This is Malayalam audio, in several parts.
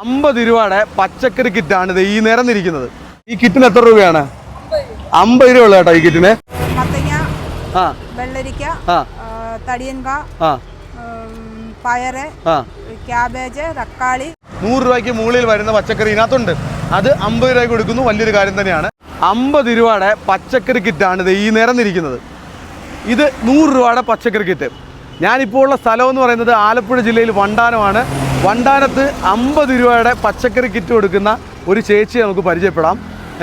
അമ്പത് രൂപയുടെ പച്ചക്കറി കിറ്റാണ് ഇത് ഈ നേരം ഇരിക്കുന്നത് ഈ കിറ്റിന് എത്ര രൂപയാണ്? അമ്പത് രൂപ ഉള്ള കേട്ടോ ഈ കിറ്റിന്. ആ. വെള്ളരിക്ക തടിയൻക പയറ് ക്യാബേജ് തക്കാളി. നൂറ് രൂപയ്ക്ക് മുകളിൽ വരുന്ന പച്ചക്കറി ഇതിനകത്തുണ്ട്. അത് അമ്പത് രൂപയ്ക്ക് കൊടുക്കുന്നു. വലിയൊരു കാര്യം തന്നെയാണ്. അമ്പത് രൂപയുടെ പച്ചക്കറി കിറ്റാണ് ഇത് ഈ നേരം ഇരിക്കുന്നത് ഇത് നൂറ് രൂപയുടെ പച്ചക്കറി കിറ്റ്. ഞാനിപ്പോൾ ഉള്ള സ്ഥലം എന്ന് പറയുന്നത് ആലപ്പുഴ ജില്ലയിൽ വണ്ടാനമാണ്. വണ്ടാനത്ത് അമ്പത് രൂപയുടെ പച്ചക്കറി കിറ്റ് കൊടുക്കുന്ന ഒരു ചേച്ചിയെ നമുക്ക് പരിചയപ്പെടാം.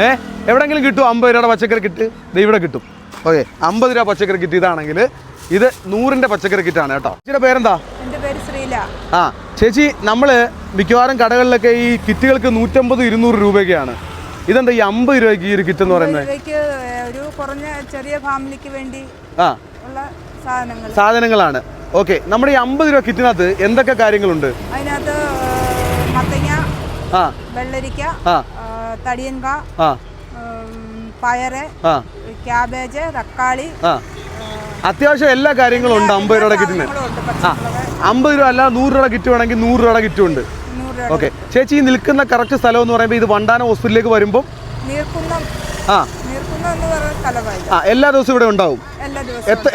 ഏ എവിടെങ്കിലും കിട്ടും അമ്പത് രൂപയുടെ പച്ചക്കറി കിറ്റ്? ഇത് ഇവിടെ കിട്ടും. ഓക്കെ അമ്പത് രൂപ പച്ചക്കറി കിറ്റ് ഇതാണെങ്കിൽ ഇത് നൂറിന്റെ പച്ചക്കറി കിറ്റാണ് കേട്ടോ. ചേച്ചിയുടെ പേരെന്താ? പേര് ശ്രീല. ആ ചേച്ചി നമ്മൾ മിക്കവാറും കടകളിലൊക്കെ ഈ കിറ്റുകൾക്ക് നൂറ്റമ്പത് ഇരുന്നൂറ് രൂപയൊക്കെയാണ്. ഇതെന്താ ഈ അമ്പത് രൂപയ്ക്ക് ഈ ഒരു കിറ്റ് എന്ന് പറയുന്നത്? ഒരു കുറഞ്ഞ ചെറിയ ഫാമിലിക്ക് വേണ്ടി ആ. സാധനങ്ങളാണ്. ഓക്കെ നമ്മുടെ ഈ അമ്പത് രൂപ കിറ്റിനകത്ത് എന്തൊക്കെ കാര്യങ്ങളുണ്ട്? അതിനകത്ത് മത്തങ്ങ ആ. വെള്ളരിക്ക ആ. തടിയൻക പയറ് ആ. ക്യാബേജ് തക്കാളി ആ. അത്യാവശ്യം എല്ലാ കാര്യങ്ങളും ഉണ്ട് അമ്പത് രൂപയുടെ കിറ്റിന്. ആ. അമ്പത് രൂപ അല്ല നൂറ് രൂപയുടെ കിറ്റ് വേണമെങ്കിൽ നൂറ് രൂപയുടെ കിറ്റും ഉണ്ട്. ഓക്കെ. ചേച്ചി ഈ നിൽക്കുന്ന കറക്റ്റ് സ്ഥലം എന്ന് പറയുമ്പോൾ ഇത് വണ്ടാന ഹോസ്പിറ്റലിലേക്ക് വരുമ്പോൾ ആ. ആ എല്ലാ ദിവസവും ഇവിടെ ഉണ്ടാവും.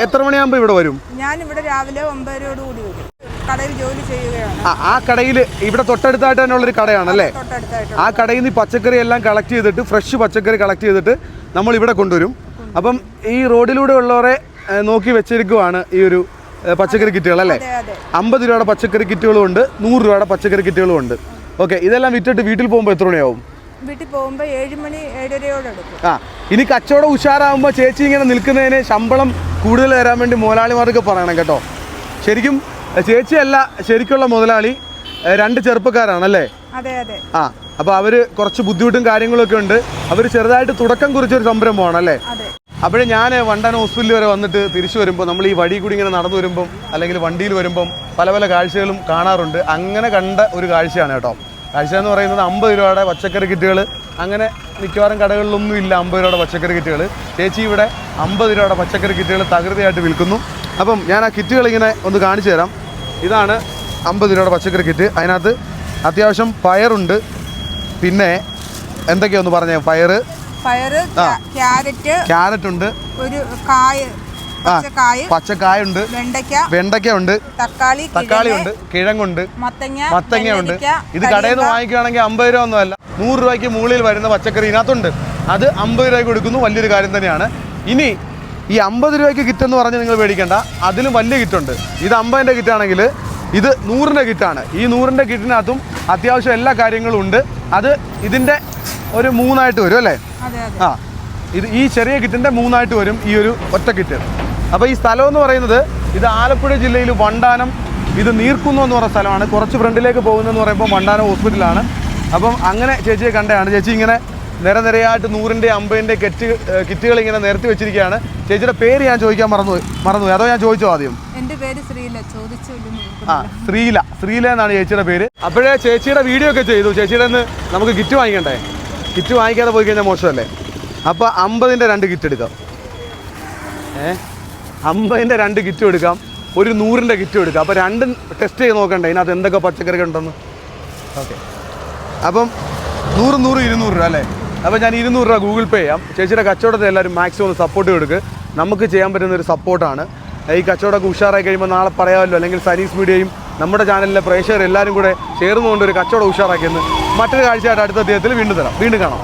എത്ര മണിയാകുമ്പോ മണിയാകുമ്പോൾ ഇവിടെ വരും? ഞാൻ ഇവിടെ രാവിലെ ഒമ്പതരയോട് കൂടി വരും. കടയിൽ ജോലി ചെയ്യുകയാണ്. ആ കടയിൽ ഇവിടെ തൊട്ടടുത്തായിട്ട് തന്നെ ഉള്ളൊരു കടയാണല്ലേ? അല്ലേ ആ കടയിൽ നിന്ന് പച്ചക്കറി എല്ലാം കളക്ട് ചെയ്തിട്ട് ഫ്രഷ് പച്ചക്കറി കളക്ട് ചെയ്തിട്ട് നമ്മൾ ഇവിടെ കൊണ്ടുവരും. അപ്പം ഈ റോഡിലൂടെ ഉള്ളവരെ നോക്കി വെച്ചിരിക്കുവാണ് ഈ ഒരു പച്ചക്കറി കിറ്റുകൾ അല്ലേ? അമ്പത് രൂപയുടെ പച്ചക്കറി കിറ്റുകളും ഉണ്ട് നൂറ് രൂപയുടെ പച്ചക്കറി കിറ്റുകളും ഉണ്ട്. ഓക്കെ ഇതെല്ലാം വിറ്റിട്ട് വീട്ടിൽ പോകുമ്പോൾ എത്ര മണിയാവും? വീട്ടിൽ പോകുമ്പോൾ ഏഴ് മണി ഏഴരയോട് എടുക്കും. ആ ഇനി കച്ചവടം ഉഷാറാകുമ്പോൾ ചേച്ചി ഇങ്ങനെ നിൽക്കുന്നതിന് ശമ്പളം കൂടുതൽ തരാൻ വേണ്ടി മുതലാളിമാർക്ക് പറയണം കേട്ടോ. ശരിക്കും ചേച്ചിയല്ല ശരിക്കുള്ള മുതലാളി ഏ, രണ്ട് ചെറുപ്പക്കാരാണല്ലേ? അതെ അതെ. ആ അപ്പോൾ അവർ കുറച്ച് ബുദ്ധിമുട്ടും കാര്യങ്ങളൊക്കെ ഉണ്ട്. അവർ ചെറുതായിട്ട് തുടക്കം കുറിച്ചൊരു സംരംഭമാണ് അല്ലേ അതെ. അപ്പോഴേ ഞാൻ വണ്ടാന ഹോസ്പിറ്റലിൽ വരെ വന്നിട്ട് തിരിച്ചു വരുമ്പോൾ നമ്മൾ ഈ വഴി കൂടി ഇങ്ങനെ നടന്നു വരുമ്പം അല്ലെങ്കിൽ വണ്ടിയിൽ വരുമ്പം പല പല കാഴ്ചകളും കാണാറുണ്ട്. അങ്ങനെ കണ്ട ഒരു കാഴ്ചയാണ് കേട്ടോ. കാഴ്ച എന്ന് പറയുന്നത് അമ്പത് രൂപയുടെ പച്ചക്കറി കിറ്റുകൾ അങ്ങനെ മിക്കവാറും കടകളിലൊന്നും ഇല്ല അമ്പത് രൂപയുടെ പച്ചക്കറി കിറ്റുകൾ ചേച്ചി ഇവിടെ അമ്പത് രൂപയുടെ പച്ചക്കറി കിറ്റുകൾ തകൃതിയായിട്ട് വിൽക്കുന്നു. അപ്പം ഞാൻ ആ കിറ്റുകൾ ഇങ്ങനെ ഒന്ന് കാണിച്ചു തരാം. ഇതാണ് അമ്പത് രൂപയുടെ പച്ചക്കറി കിറ്റ്. അതിനകത്ത് അത്യാവശ്യം പയറുണ്ട്. പിന്നെ എന്തൊക്കെയാ ഒന്ന് പറഞ്ഞേ? പയറ്. പയറ് ക്യാ- ക്യാരറ്റ് ക്യാരറ്റ് ഉണ്ട് ഒരു കായ് പച്ചക്കായ് ഉണ്ട് വെണ്ടയ്ക്ക ഉണ്ട് തക്കാളി തക്കാളി ഉണ്ട് കിഴങ്ങുണ്ട് മത്തങ്ങ ഉണ്ട് ഇത് കടയിൽ നിന്ന്. വാങ്ങിക്കുകയാണെങ്കിൽ അമ്പത് രൂപ ഒന്നുമല്ല. നൂറ് രൂപയ്ക്ക് മുകളിൽ വരുന്ന പച്ചക്കറി ഇതിനകത്തുണ്ട്. അത് അമ്പത് രൂപയ്ക്ക് കൊടുക്കുന്നു. വലിയൊരു കാര്യം തന്നെയാണ്. ഇനി ഈ അമ്പത് രൂപയ്ക്ക് കിറ്റ് എന്ന് പറഞ്ഞ് നിങ്ങൾ മേടിക്കേണ്ട അതിലും വലിയ കിറ്റുണ്ട്. ഇത് അമ്പതിന്റെ കിറ്റാണെങ്കിൽ ഇത് നൂറിന്റെ കിറ്റാണ്. ഈ നൂറിന്റെ കിറ്റിനകത്തും അത്യാവശ്യം എല്ലാ കാര്യങ്ങളും ഉണ്ട്. അത് ഇതിന്റെ ഒരു മൂന്നായിട്ട് വരും അല്ലേ? ആ. ഇത് ഈ ചെറിയ കിറ്റിന്റെ മൂന്നായിട്ട് വരും ഈ ഒരു ഒറ്റ കിറ്റ്. അപ്പോൾ ഈ സ്ഥലം എന്ന് പറയുന്നത് ഇത് ആലപ്പുഴ ജില്ലയിൽ വണ്ടാനം ഇത് നീർക്കുന്നു എന്ന് പറയുന്ന സ്ഥലമാണ്. കുറച്ച് ഫ്രണ്ടിലേക്ക് പോകുന്നതെന്ന് പറയുമ്പോൾ വണ്ടാനം ഹോസ്പിറ്റലാണ്. അപ്പം അങ്ങനെ ചേച്ചിയെ കണ്ടതാണ്. ചേച്ചി ഇങ്ങനെ നിരനിരയായിട്ട് നൂറിന്റെ അമ്പതിന്റെ കെറ്റ് കിറ്റുകൾ ഇങ്ങനെ നിരത്തി വെച്ചിരിക്കുകയാണ്. ചേച്ചിയുടെ പേര് ഞാൻ ചോദിക്കാൻ മറന്നു മറന്നു അതോ ഞാൻ ചോദിച്ചോ ആദ്യം? എന്റെ പേര് ശ്രീല. ചോദിച്ചു ആ ശ്രീല. ശ്രീല എന്നാണ് ചേച്ചിയുടെ പേര്. അപ്പോഴേ ചേച്ചിയുടെ വീഡിയോ ഒക്കെ ചെയ്തു. ചേച്ചിയുടെ നിന്ന് നമുക്ക് കിറ്റ് വാങ്ങിക്കണ്ടേ? കിറ്റ് വാങ്ങിക്കാതെ പോയി കഴിഞ്ഞാൽ മോശമല്ലേ? അപ്പോൾ അമ്പതിന്റെ രണ്ട് കിറ്റ് എടുക്കാം. ഏ? അമ്പതിന്റെ രണ്ട് കിറ്റ് എടുക്കാം ഒരു നൂറിന്റെ കിറ്റ് എടുക്കാം. അപ്പോൾ രണ്ടും ടെസ്റ്റ് ചെയ്ത് നോക്കണ്ടേ ഇതിനകത്ത് എന്തൊക്കെ പച്ചക്കറി ഉണ്ടെന്ന്? ഓക്കെ. അപ്പം നൂറ് നൂറ് ഇരുന്നൂറ് രൂപ അല്ലേ? അപ്പോൾ ഞാൻ ഇരുന്നൂറ് രൂപ ഗൂഗിൾ പേ ചെയ്യാം. ചേച്ചിയുടെ കച്ചവടത്തെ എല്ലാവരും മാക്സിമം ഒന്ന് സപ്പോർട്ട് കൊടുക്ക് നമുക്ക് ചെയ്യാൻ പറ്റുന്ന ഒരു സപ്പോർട്ടാണ് ഈ കച്ചവടമൊക്കെ ഉഷാറായി കഴിയുമ്പോൾ നാളെ പറയാമല്ലോ അല്ലെങ്കിൽ സനീസ് മീഡിയയും നമ്മുടെ ചാനലിലെ പ്രേക്ഷകർ എല്ലാവരും കൂടെ ചേർന്നുകൊണ്ട് ഒരു കച്ചവടം ഉഷാറാക്കിയെന്ന് മറ്റൊരു കാഴ്ചയായിട്ട് അടുത്ത അദ്ദേഹത്തിൽ വീണ്ടും തരാം. വീണ്ടും കാണാം.